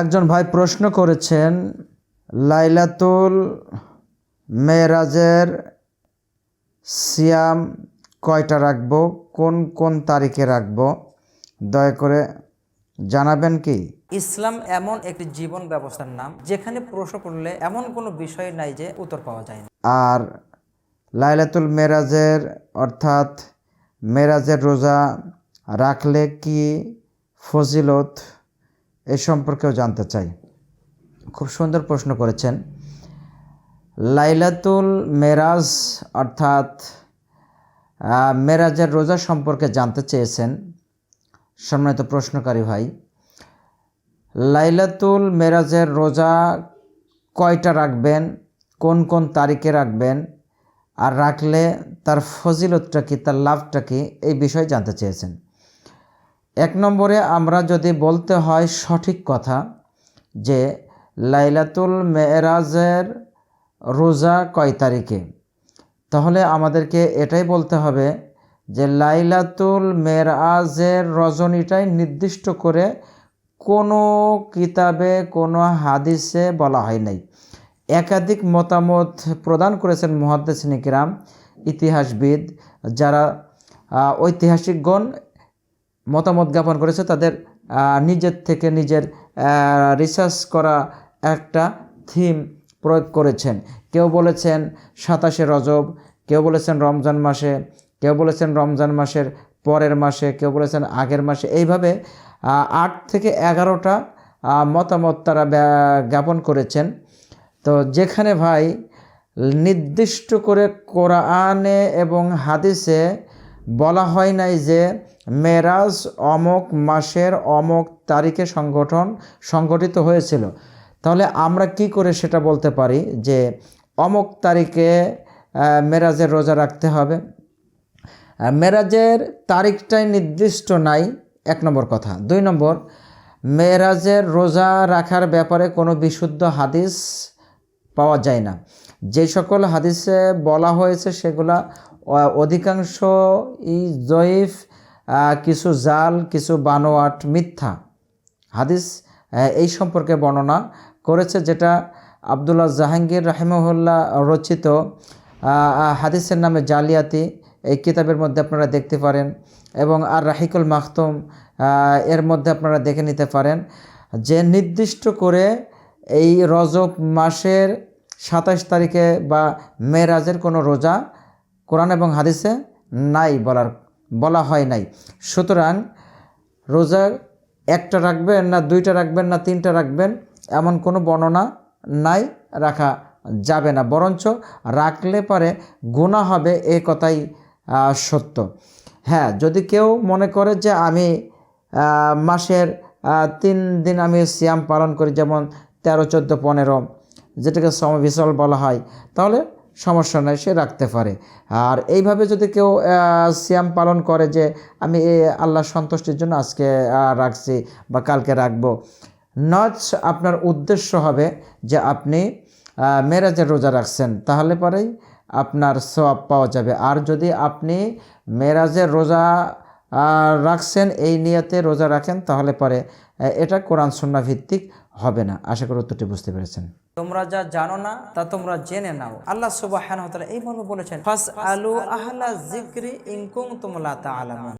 একজন ভাই প্রশ্ন করেছেন লাইলাতুল মেরাজের সিয়াম কয়টা রাখব? কোন কোন তারিখে রাখব? দয়া করে জানাবেন কি? ইসলাম এমন একটি জীবন ব্যবস্থার নাম যেখানে প্রশ্ন করলে এমন কোনো বিষয় নাই যে উত্তর পাওয়া যায় না। আর লাইলাতুল মেরাজের অর্থাৎ মেরাজের রোজা রাখলে কি ফজিলত? এ সম্পর্কেও জানতে চাই। খুব সুন্দর প্রশ্ন করেছেন। লাইলাতুল মেরাজ অর্থাৎ মেরাজের রোজা সম্পর্কে জানতে চেয়েছেন সম্মানিত প্রশ্নকারী ভাই। লাইলাতুল মেরাজের রোজা কয়টা রাখবেন, কোন কোন তারিখে রাখবেন, আর রাখলে তার ফজিলতটা কি, তার লাভটা কি, এই বিষয়ে জানতে চেয়েছেন। এক নম্বরে আমরা যদি বলতে হয় সঠিক কথা যে লাইলাতুল মেরাজের রোজা কয় তারিখে, তাহলে আমাদেরকে এটাই বলতে হবে যে লাইলাতুল মেরাজের রজনীটাই নির্দিষ্ট করে কোনো কিতাবে, কোনো হাদিসে বলা হয় নাই। একাধিক মতামত প্রদান করেছেন মহাদ্দেশিনিকরাম ইতিহাসবিদ, যারা ঐতিহাসিকগণ মতামত জ্ঞাপন করেছে। তাদের নিজের থেকে নিজের রিসার্চ করা একটা থিম প্রয়োগ করেছেন। কেউ বলেছেন সাতাশে রজব, কেউ বলেছেন রমজান মাসে, কেউ বলেছেন রমজান মাসের পরের মাসে, কেউ বলেছেন আগের মাসে। এইভাবে আট থেকে এগারোটা মতামত তারা জ্ঞাপন করেছেন। তো যেখানে ভাই, নির্দিষ্ট করে কোরআনে এবং হাদিসে বলা হয় নাই যে মেরাজ অমক মাসের অমক তারিখে সংগঠন সংগঠিত হয়েছিল। তাহলে আমরা কি করে সেটা বলতে পারি যে অমক তারিখে মেরাজের রোজা রাখতে হবে? মেরাজের তারিখটাই নির্দিষ্ট নাই, এক নম্বর কথা। দুই নম্বর, মেরাজের রোজা রাখার ব্যাপারে কোনো বিশুদ্ধ হাদিস পাওয়া যায় না। যে সকল হাদিসে বলা হয়েছে সেগুলা অধিকাংশ ই জয়ীফ কিছু জাল কিছু বানোয়াট মিথ্যা। হাদিস এই সম্পর্কে বর্ণনা করেছে যেটা আবদুল্লাহ জাহাঙ্গীর রাহিমহুল্লাহ রচিত। হাদিসের নামে জালিয়াতি এই কিতাবের মধ্যে আপনারা দেখতে পারেন এবং আর রাহিকুল মাখতুম আহ, এর মধ্যে আপনারা দেখে নিতে পারেন যে নির্দিষ্ট করে এই রজব মাসের সাতাশ তারিখে বা মেরাজের কোনো রোজা কোরআন এবং হাদিসে নাই বলার, বলা হয় নাই। সুতরাং রোজা একটা রাখবেন না দুইটা রাখবেন না তিনটা রাখবেন, এমন কোনো বর্ণনা নাই, রাখা যাবে না। বরঞ্চ রাখলে পারে গুণা হবে এ কথাই সত্য। হ্যাঁ যদি কেউ মনে করে যে আমি মাসের তিন দিন আমি সিয়াম পালন করি, যেমন তেরো, চোদ্দ, পনেরো, যেটাকে সমবিশাল বলা হয়, তাহলে সমস্যা নাই, সে রাখতে পারে। আর এইভাবে যদি কেউ সিয়াম পালন করে যে আমি আল্লাহ সন্তুষ্টির জন্য আজকে রাখছি বা কালকে রাখব নচ আপনার উদ্দেশ্য হবে যে আপনি মেরাজের রোজা রাখছেন, তাহলে পরেই আপনার সওয়াব পাওয়া যাবে। আর যদি আপনি মেরাজের রোজা রাখছেন, এই নিয়তে রোজা রাখেন, তাহলে পরে এটা কোরআন সুন্না ভিত্তিক হবে না। আশা করি উত্তরটি বুঝতে পেরেছেন। তোমরা যা জানো না, তা তোমরা জেনে নাও। আল্লাহ সুবাহ এই মর্মে বলেছেন ফাস আলু আহলা জিক্রি ইনকুম তোমলা তা